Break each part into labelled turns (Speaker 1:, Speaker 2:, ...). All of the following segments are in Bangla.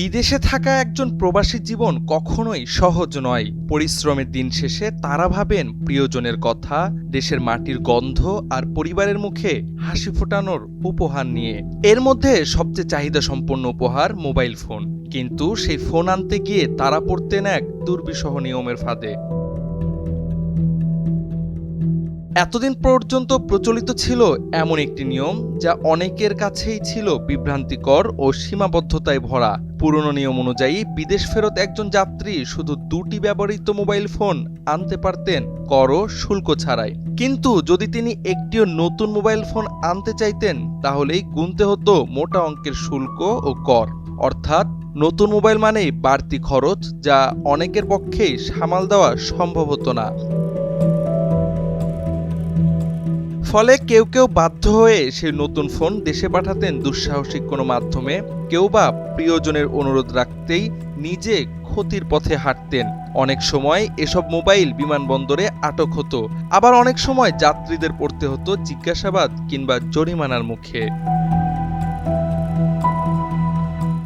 Speaker 1: বিদেশে থাকা একজন প্রবাসী জীবন কখনোই সহজ নয়। পরিশ্রমের দিন শেষে তারা ভাবেন প্রিয়জনের কথা, দেশের মাটির গন্ধ আর পরিবারের মুখে হাসি ফোটানোর উপহার নিয়ে। এর মধ্যে সবচেয়ে চাহিদা সম্পন্ন উপহার মোবাইল ফোন। কিন্তু সেই ফোন আনতে গিয়ে তারা পড়তেন এক দুর্বিষহ নিয়মের ফাঁদে। এতদিন পর্যন্ত প্রচলিত ছিল এমন একটি নিয়ম যা অনেকের কাছেই ছিল বিভ্রান্তিকর ও সীমাবদ্ধতায় ভরা। পুরনো নিয়ম অনুযায়ী বিদেশ ফেরত একজন যাত্রী শুধু দুটি ব্যবহৃত মোবাইল ফোন আনতে পারতেন কর শুল্ক ছাড়াই। কিন্তু যদি তিনি একটিও নতুন মোবাইল ফোন আনতে চাইতেন, তাহলেই গুনতে হতো মোটা অঙ্কের শুল্ক ও কর। অর্থাৎ নতুন মোবাইল মানেই বাড়তি খরচ যা অনেকের পক্ষেই সামাল দেওয়া সম্ভব হতো না। ফলে কেউ কেউ বাধ্য হয়ে সেই নতুন ফোন দেশে পাঠাতেন দুঃসাহসিক কোনো মাধ্যমে। কেউ বা প্রিয়জনের অনুরোধ রাখতেই নিজে ক্ষতির পথে হাঁটতেন। অনেক সময় এসব মোবাইল বিমানবন্দরে আটক হতো। আবার অনেক সময় যাত্রীদের পড়তে হতো জিজ্ঞাসাবাদ কিংবা জরিমানার মুখে।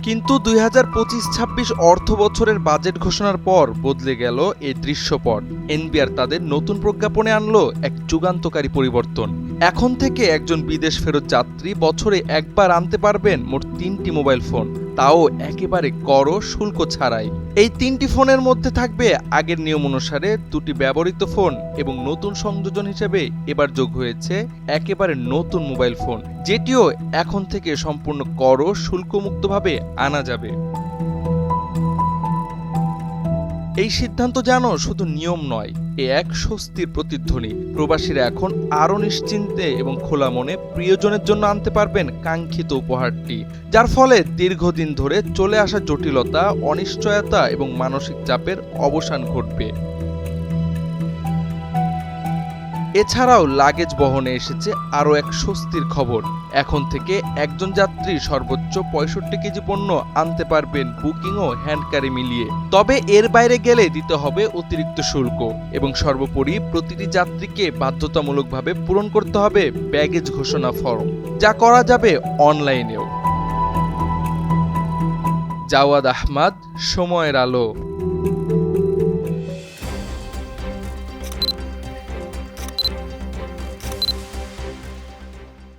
Speaker 1: কিন্তু দুই হাজার পঁচিশ ছাব্বিশ অর্থ বছরের বাজেট ঘোষণার পর বদলে গেল এই দৃশ্যপট। এনবিআর তাদের নতুন প্রজ্ঞাপনে আনলো এক যুগান্তকারী পরিবর্তন। এখন থেকে একজন বিদেশ ফেরত যাত্রী বছরে একবার আনতে পারবেন মোট তিনটি মোবাইল ফোন। তাও একেবারে কর শুল্ক ছাড়াই। এই তিনটি ফোনের মধ্যে থাকবে আগের নিয়ম অনুসারে দুটি ব্যবহৃত ফোন এবং নতুন সংযোজন হিসেবে এবার যোগ হয়েছে একেবারে নতুন মোবাইল ফোন, যেটিও এখন থেকে সম্পূর্ণ কর শুল্কমুক্তভাবে আনা যাবে। এই সিদ্ধান্ত জানো শুধু নিয়ম নয় এ এক স্বস্তির প্রতিধ্বনি। প্রবাসীরা এখন আরও নিশ্চিন্তে এবং খোলা মনে প্রিয়জনের জন্য আনতে পারবেন কাঙ্ক্ষিত উপহারটি। যার ফলে দীর্ঘদিন ধরে চলে আসা জটিলতা, অনিশ্চয়তা এবং মানসিক চাপের অবসান ঘটবে। এছাড়াও লাগেজ বহনে এসেছে আরও এক স্বস্তির খবর। এখন থেকে একজন যাত্রী সর্বোচ্চ পঁয়ষট্টি কেজি পণ্য আনতে পারবেন বুকিং ও হ্যান্ড ক্যারি মিলিয়ে। তবে এর বাইরে গেলে দিতে হবে অতিরিক্ত শুল্ক এবং সর্বোপরি প্রতিটি যাত্রীকে বাধ্যতামূলকভাবে পূরণ করতে হবে ব্যাগেজ ঘোষণা ফর্ম, যা করা যাবে অনলাইনেও। জাওয়াদ আহমাদ, সময়ের আলো।